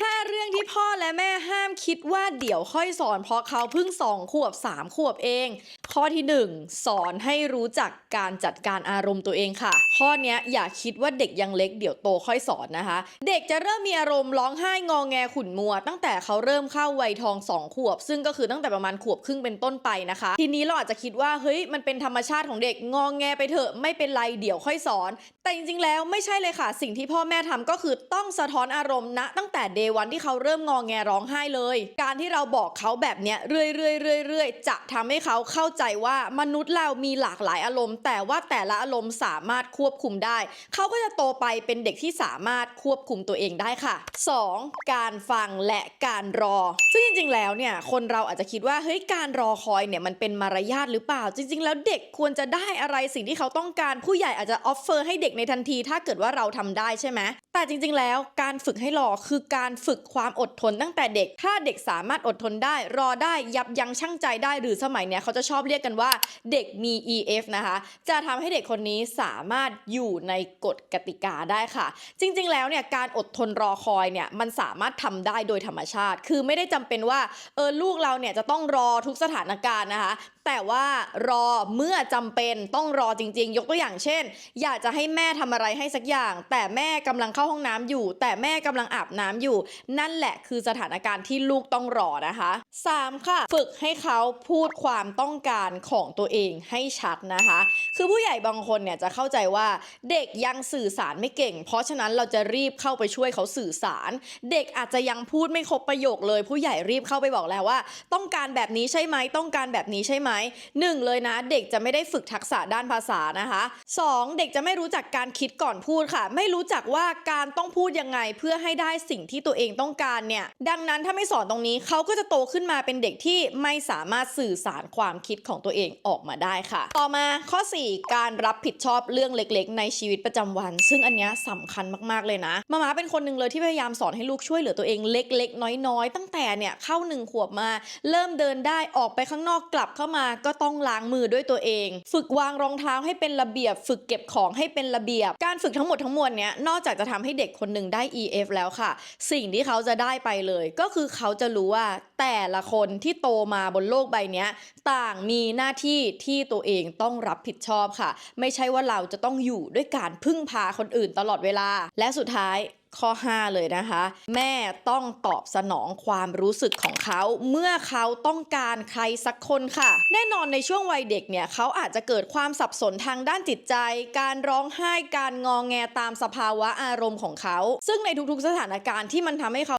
5 เรื่องที่พ่อและแม่ห้ามคิดว่าเดี๋ยวค่อยสอนเพราะเขาเพิ่งสองขวบสามขวบเอง ข้อที่ 1 สอนให้รู้จักการจัดการอารมณ์ตัวเองค่ะ ข้อนี้อย่าคิดว่าเด็กยังเล็กเดี๋ยวโตค่อยสอนนะคะ เด็กจะเริ่มมีอารมณ์ร้องไห้งอแงขุ่นมัว ตั้งแต่เขาเริ่มเข้าวัยทอง2ขวบ ซึ่งก็คือตั้งแต่ประมาณขวบครึ่งเป็นต้นไปนะคะ ทีนี้เราอาจจะคิดว่าเฮ้ยมันเป็นธรรมชาติของเด็กงอแงไปเถอะไม่เป็นไรเดี๋ยวค่อยสอน แต่จริงๆแล้วไม่ใช่เลยค่ะ สิ่งที่พ่อแม่ทำก็คือต้องสะท้อนอารมณ์ณตั้งแต่เดวันที่เขาเริ่มงอแงร้องไห้เลย การที่เราบอกเขาแบบเนี้ยเรื่อยๆเรื่อยๆจะทำให้เขาเข้าใจว่ามนุษย์เรามีหลากหลายอารมณ์ แต่ว่าแต่ละอารมณ์สามารถควบคุมได้ เขาก็จะโตไปเป็นเด็กที่สามารถควบคุมตัวเองได้ค่ะ 2. การฟังและการรอ ซึ่งจริง ๆ แล้วเนี่ยคนเราอาจจะคิดว่าเฮ้ยการรอคอยเนี่ยมันเป็นมารยาทหรือเปล่า จริง ๆ แล้วเด็กควรจะได้อะไรสิ่งที่เขาต้องการผู้ใหญ่อาจจะออฟเฟอร์ให้เด็กในทันที ถ้าเกิดว่าเราทำได้ใช่ไหมแต่จริง ๆ แล้วการฝึกให้รอคือการฝึกความอดทนตั้งแต่เด็ก ถ้าเด็กสามารถอดทนได้ รอได้ยับยั้งชั่งใจได้หรือสมัยเนี้ยเขาจะชอบเรียกกันว่าเด็กมี EF นะคะ จะทำให้เด็กคนนี้สามารถอยู่ในกฎกติกาได้ค่ะ จริง ๆ แล้วเนี่ยการอดทนรอคอยเนี่ยมันสามารถทำได้โดยธรรมชาติ คือไม่ได้จำเป็นว่าเออลูกเราเนี่ยจะต้องรอทุกสถานการณ์นะคะ แต่ว่ารอเมื่อจำเป็นต้องรอจริง ๆ ยกตัวอย่างเช่น อยากจะให้แม่ทำอะไรให้สักอย่าง แต่แม่กำลังเข้าห้องน้ำอยู่ แต่แม่กำลังอาบน้ำอยู่ นั่นแหละคือสถานการณ์ที่ลูกต้องรอนะคะ 3. ค่ะ ฝึกให้เขาพูดความต้องการของตัวเองให้ชัดนะคะ คือผู้ใหญ่บางคนเนี่ยจะเข้าใจว่าเด็กยังสื่อสารไม่เก่ง เพราะฉะนั้นเราจะรีบเข้าไปช่วยเขาสื่อสาร เด็กอาจจะยังพูดไม่ครบประโยคเลย ผู้ใหญ่รีบเข้าไปบอกแล้วว่า ต้องการแบบนี้ใช่ไหมต้องการแบบนี้ใช่ไหมหนึ่งเลยนะ เด็กจะไม่ได้ฝึกทักษะด้านภาษานะคะสองเด็กจะไม่รู้จักการคิดก่อนพูดค่ะ ไม่รู้จักว่าการต้องพูดยังไงเพื่อให้ได้สิ่งที่ตัวเองต้องการเนี่ย ดังนั้นถ้าไม่สอนตรงนี้เขาก็จะโตขึ้นมาเป็นเด็กที่ไม่สามารถสื่อสารความคิดของตัวเองออกมาได้ค่ะ ต่อมาข้อ 4 การรับผิดชอบเรื่องเล็กๆ ในชีวิตประจำวัน ซึ่งอันเนี้ยสำคัญมากๆเลยนะมาม่าเป็นคนหนึ่งเลยที่พยายามสอนให้ลูกช่วยเหลือตัวเองเล็ก ๆ น้อยๆ ตั้งแต่เนี่ยเข้าหนึ่งขวบมา เริ่มเดินได้ออกไปข้างนอกกลับเข้ามาก็ต้องล้างมือด้วยตัวเอง ฝึกวางรองเท้าให้เป็นระเบียบ ฝึกเก็บของให้เป็นระเบียบ การฝึกทั้งหมดทั้งมวลเนี้ยนอกจากจะทำให้เด็กคนหนึ่งได้ EF แล้วค่ะ สิ่งที่เขาจะได้ไปเลย ก็คือเขาจะรู้ว่าแต่ละคนที่โตมาบนโลกใบนี้ต่างมีหน้าที่ที่ตัวเองต้องรับผิดชอบค่ะ ไม่ใช่ว่าเราจะต้องอยู่ด้วยการพึ่งพาคนอื่นตลอดเวลา และสุดท้าย ข้อ 5 เลยนะคะ แม่ต้องตอบสนองความรู้สึกของเขาเมื่อเขาต้องการใครสักคนค่ะ แน่นอนในช่วงวัยเด็กเนี่ยเขาอาจจะเกิดความสับสนทางด้านจิตใจ การร้องไห้การงองแงตามสภาวะอารมณ์ของเขา ซึ่งในทุกๆสถานการณ์ที่มันทำให้เขา